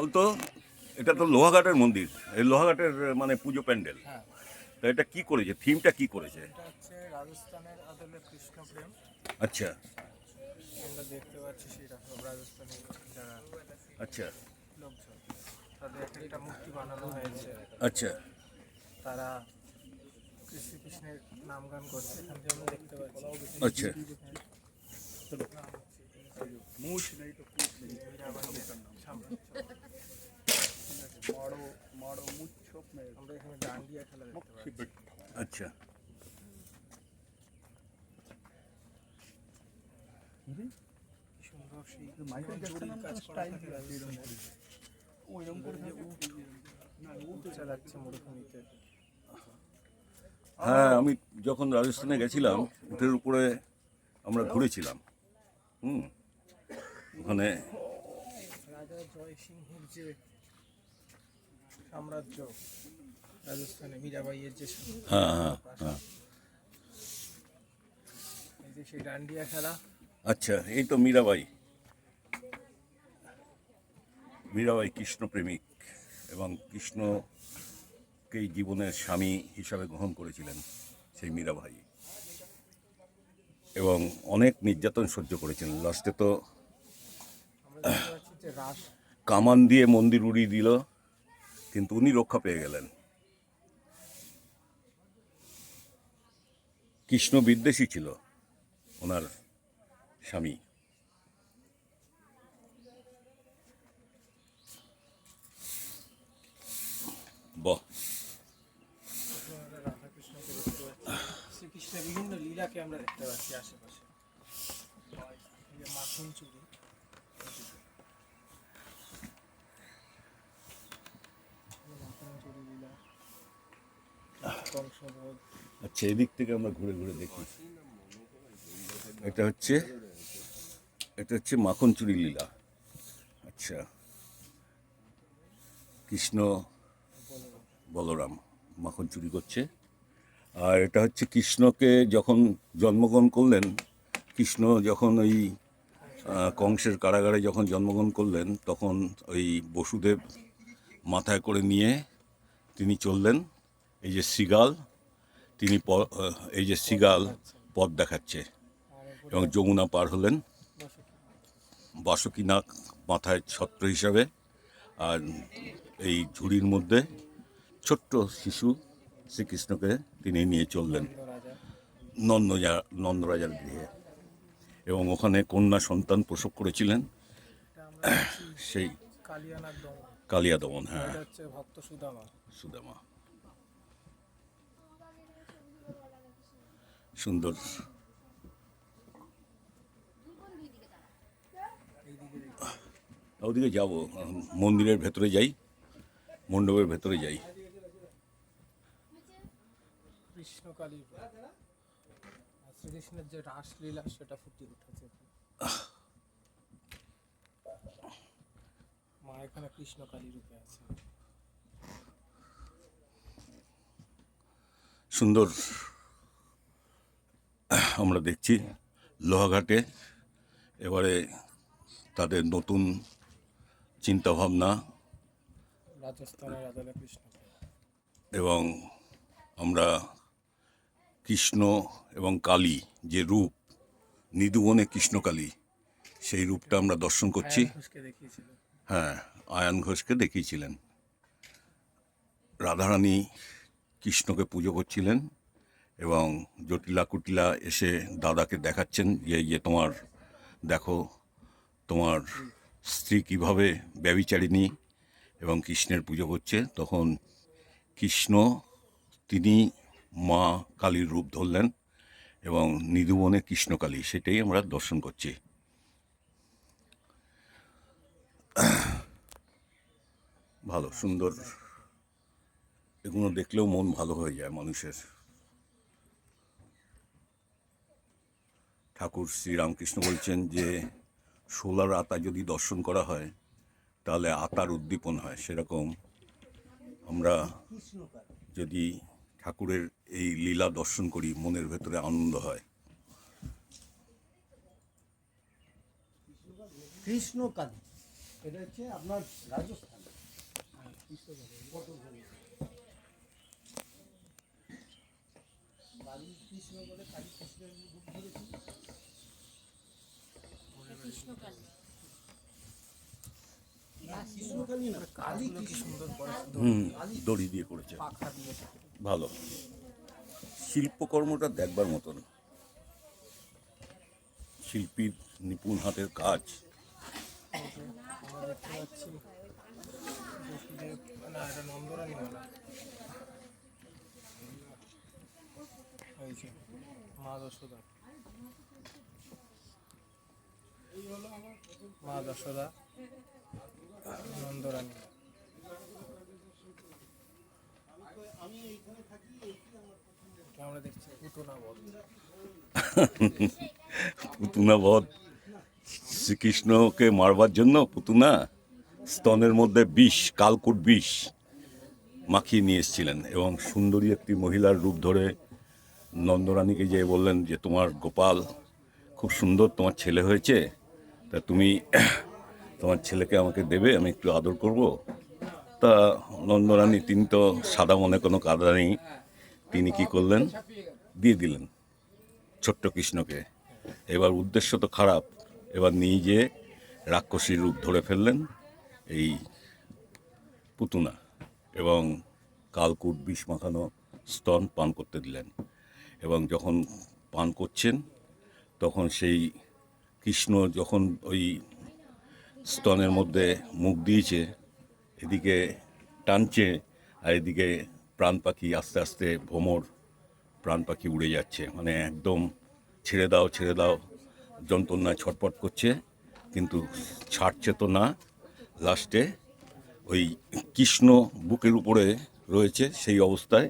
বলতো এটা তো লোহাঘাটের মন্দির এই লোহাঘাটের মানে পুজো প্যান্ডেল। হ্যাঁ। তো এটা কি করেছে? থিমটা কি করেছে? রাজস্থানের আদলে কৃষ্ণপ্রেম আচ্ছা। আমরা দেখতে পাচ্ছি সেরকম রাজস্থানের যারা আচ্ছা। লোকজন তাদের একটা মূর্তি বানানো হয়েছে। আচ্ছা। তারা শ্রীকৃষ্ণের নাম গান করছে এখান থেকে আমরা দেখতে পাচ্ছি। আচ্ছা। দেখতে পাচ্ছি আচ্ছা। হ্যাঁ আমি যখন রাজস্থানে গেছিলাম, উঠের উপরে আমরা ঘুরেছিলাম। হুম। ওখানে রাজা জয় সিংহের যে সাম্রাজ্য রাজস্থানে মীরাবাইয়ের যে হ্যাঁ হ্যাঁ হ্যাঁ। এই যে সেই ডান্ডিয়া খেলা। আচ্ছা এই তো মীরাবাই মীরাবাই কৃষ্ণপ্রেমিক এবং কৃষ্ণকেই জীবনের স্বামী হিসাবে গ্রহণ করেছিলেন সেই মীরাবাই এবং অনেক নির্যাতন সহ্য করেছিলেন। লাস্টে তো কামান দিয়ে মন্দির উড়িয়ে দিল। কিন্তু উনি রক্ষা পেয়ে গেলেন। কৃষ্ণ বিদ্বেষী ছিল ওনার স্বামী। বাহ শ্রীকৃষ্ণের বিভিন্ন লীলাকে আমরা দেখতে পাচ্ছি আশেপাশে। মাখন চুরি মাখন চুরি লীলা কংসবধ আচ্ছা এদিক থেকে আমরা ঘুরে ঘুরে দেখি। এটা হচ্ছে এটা হচ্ছে মাখন চুরি লীলা। আচ্ছা কৃষ্ণ বলরাম মাখন চুরি করছে। আর এটা হচ্ছে কৃষ্ণকে যখন জন্মগ্রহণ করলেন, কৃষ্ণ যখন ওই কংসের কারাগারে যখন জন্মগ্রহণ করলেন, তখন ওই বসুদেব মাথায় করে নিয়ে তিনি চললেন। এই যে সিগাল তিনি এই যে সিগাল পথ দেখাচ্ছে এবং যমুনা পার হলেন। বসে বাসুকিনাগ মাথায় ছত্র হিসাবে আর এই ঝুড়ির মধ্যে ছোট্ট শিশু শ্রীকৃষ্ণকে তিনি নিয়ে চললেন নন্দজা নন্দরাজার গৃহে। এবং ওখানে কন্যা সন্তান প্রসব করেছিলেন। সেই কালিয়া দমন হ্যাঁ। সুদামা। সুন্দর। ওদিকে যাব মন্দিরের ভেতরে যাই মণ্ডপের ভেতরে যাই। কৃষ্ণকালী শ্রীকৃষ্ণের যে রাসলীলা সেটা ফুটে উঠেছে। মা এখানে কৃষ্ণকালী রূপে আছে। সুন্দর। আমরা দেখছি লোহাঘাটে এবারে তাদের নতুন চিন্তাভাবনা এবং আমরা কৃষ্ণ এবং কালী যে রূপ নিদুবনে কৃষ্ণকালী সেই রূপটা আমরা দর্শন করছি। হ্যাঁ আয়ান ঘোষকে দেখিয়েছিলেন। রাধারানী কৃষ্ণকে পুজো করছিলেন। এবং জটিলা কুটিলা এসে দাদাকে দেখাচ্ছেন যে যে তোমার, দেখো, তোমার স্ত্রী কীভাবে ব্যবিচারিণী এবং কৃষ্ণের পুজো করছে। তখন কৃষ্ণ, তিনি মা কালীর রূপ ধরলেন এবং নিধুবনে কৃষ্ণকালী সেটাই আমরা দর্শন করছি। ভালো, সুন্দর, এগুলো দেখলেও মন ভালো হয়ে যায় মানুষের। ঠাকুর শ্রীরামকৃষ্ণ বলছেন যে, সোলার আতা যদি দর্শন করা হয়, তাহলে আতার উদ্দীপন হয়। সেরকম আমরা যদি ঠাকুরের এই লীলা দর্শন করি, মনের ভেতরে আনন্দ হয়। কৃষ্ণকালী এটা হচ্ছে আপনার রাজস্থান। কৃষ্ণকালী কালী কাজগুলো কি সুন্দর করে দড়ি দিয়ে করেছে। ভালো। শিল্পকর্মটা দেখবার মতন। শিল্পীর নিপুণ হাতের কাজ। আমরা মা নন্দরানী পুতুনা বধ? শ্রীকৃষ্ণকে মারবার জন্য পুতুনা স্তনের মধ্যে বিষ, কালকুট বিষ মাখিয়ে নিয়ে এসেছিলেন এবং সুন্দরী একটি মহিলার রূপ ধরে নন্দরানীকে যে বললেন যে তোমার গোপাল খুব সুন্দর, তোমার ছেলে হয়েছে, তা তুমি তোমার ছেলেকে আমাকে দেবে, আমি একটু আদর করব। তা নন্দরানী, তিনি তো সাদা মনে কোনো কাদা নেই, তিনি কি করলেন? দিয়ে দিলেন ছোট্ট কৃষ্ণকে। এবার উদ্দেশ্য তো খারাপ, এবার নিজে রাক্ষসীর রূপ ধরে ফেললেন এই পুতুনা, এবং কালকুট বিষ মাখানো স্তন পান করতে দিলেন। এবং যখন পান করছেন, তখন সেই কৃষ্ণ যখন ওই স্তনের মধ্যে মুখ দিয়েছে, এদিকে টানছে আর এদিকে প্রাণ পাখি আস্তে আস্তে ভ্রমর প্রাণ পাখি উড়ে যাচ্ছে। মানে একদম ছেড়ে দাও ছেড়ে দাও, যন্ত্রণায় ছটপট করছে, কিন্তু ছাড়ছে তো না। লাস্টে ওই কৃষ্ণ বুকের উপরে রয়েছে সেই অবস্থায়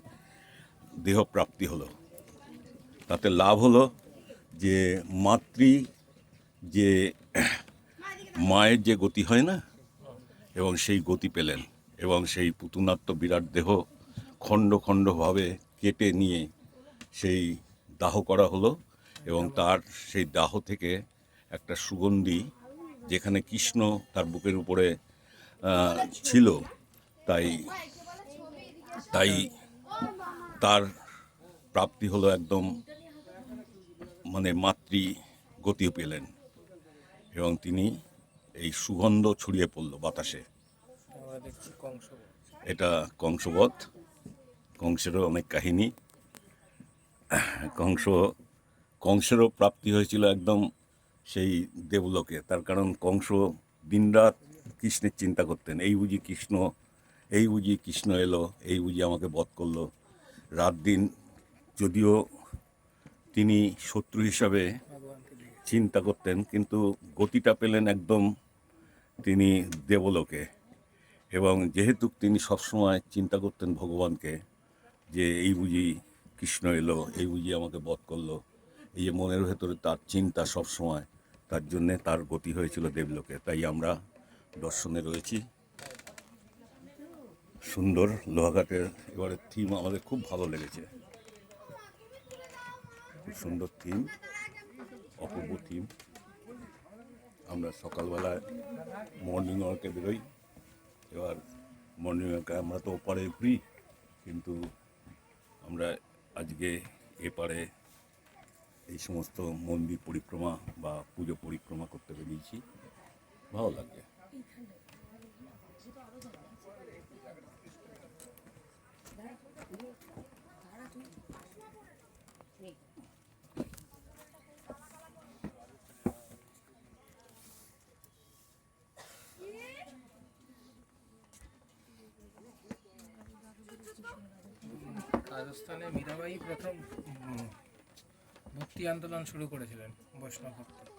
দেহ প্রাপ্তি হলো। তাতে লাভ হলো যে মাতৃ যে মায়ের যে গতি হয় না, এবং সেই গতি পেলেন, এবং সেই পুতুনাত্ম বিরাট দেহ খণ্ড খণ্ডভাবে কেটে নিয়ে সেই দাহ করা হলো, এবং তার সেই দাহ থেকে একটা সুগন্ধি যেখানে কৃষ্ণ তার বুকের উপরে ছিল, তাই তাই তার প্রাপ্তি হলো একদম মানে মাতৃ গতি পেলেন। এবং তিনি এই সুগন্ধ ছড়িয়ে পড়ল বাতাসে। এটা কংসবধ। কংসেরও অনেক কাহিনী। কংস, কংসেরও প্রাপ্তি হয়েছিল একদম সেই দেবলোকে। তার কারণ কংস দিনরাত কৃষ্ণের চিন্তা করতেন। এই বুঝি কৃষ্ণ, এই বুঝি কৃষ্ণ এলো, এই বুঝি আমাকে বধ করল। রাত দিন যদিও তিনি শত্রু হিসাবে চিন্তা করতেন, কিন্তু গতিটা পেলেন একদম তিনি দেবলোকে। এবং যেহেতু তিনি সবসময় চিন্তা করতেন ভগবানকে, যে এই বুঝি কৃষ্ণ এলো, এই বুঝি আমাকে বধ করল, এই যে মনের ভেতরে তার চিন্তা সবসময়, তার জন্যে তার গতি হয়েছিল দেবলোকে। তাই আমরা দর্শনে রয়েছি। সুন্দর লোহাঘাটের এবারে থিম আমাদের খুব ভালো লেগেছে। খুব সুন্দর থিম অপূর্ব থিম আমরা সকালবেলায় মর্নিং ওয়ার্কে বেরোই। এবার মর্নিং ওয়ার্কে আমরা তো ওপারে ঘুরি, কিন্তু আমরা আজকে এপারে এই সমস্ত মন্দির পরিক্রমা বা পুজো পরিক্রমা করতে বেরিয়েছি। ভালো লাগছে। রাজস্থানে মীরাবাই প্রথম ভক্তি আন্দোলন শুরু করেছিলেন বৈষ্ণব ভক্তি